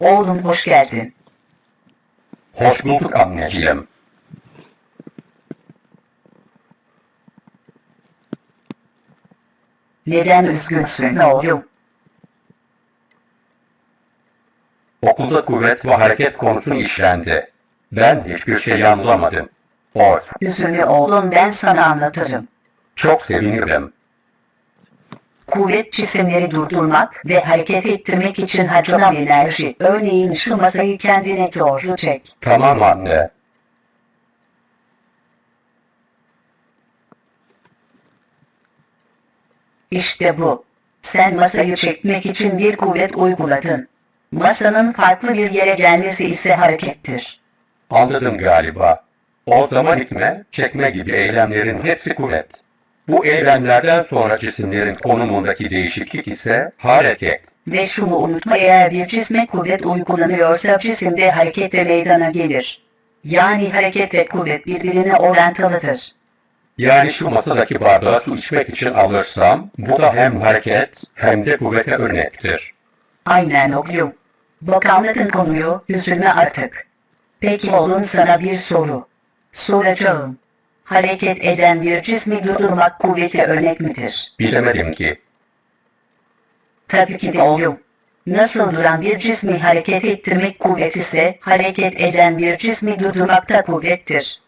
Oğlum hoş geldin. Hoş bulduk anneciğim. Neden üzgünsün oğlum? Okulda kuvvet ve hareket konusunu işlendi. Ben hiçbir şey anlamadım. Of, Üzülme oğlum ben sana anlatırım. çok sevinirim. Kuvvet cisimleri durdurmak ve hareket ettirmek için harcanan enerji. Örneğin şu masayı kendine doğru çek. Tamam anne. İşte bu. Sen masayı çekmek için bir kuvvet uyguladın. Masanın farklı bir yere gelmesi ise harekettir. Anladım galiba. O zaman itme, çekme gibi eylemlerin hepsi kuvvet. Bu eylemlerden sonra cisimlerin konumundaki değişiklik ise hareket. Ve şunu unutma eğer bir cisme kuvvet uygulanıyorsa cisimde hareket de meydana gelir. Yani hareket ve kuvvet birbirine orantılıdır. Yani şu masadaki bardağı su içmek için alırsam, bu da hem hareket hem de kuvvete örnektir. Aynen oğlum. Bak anladın konuyu, üzülme artık. Peki oğlum sana bir soru. Soracağım. Hareket eden bir cismi durdurmak kuvvete örnek midir? Bilemedim ki. Tabii ki de oğlum. Nasıl duran bir cismi hareket ettirmek kuvvet ise, hareket eden bir cismi durdurmak da kuvvettir.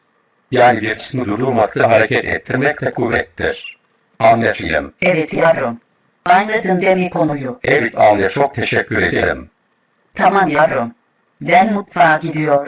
Yani bir cismi durdurmakta hareket ettirmek de kuvvettir. Anneciğim. Evet yavrum. Anladın değil mi konuyu? Evet anne çok teşekkür ederim. Tamam yavrum. Ben mutfağa gidiyorum.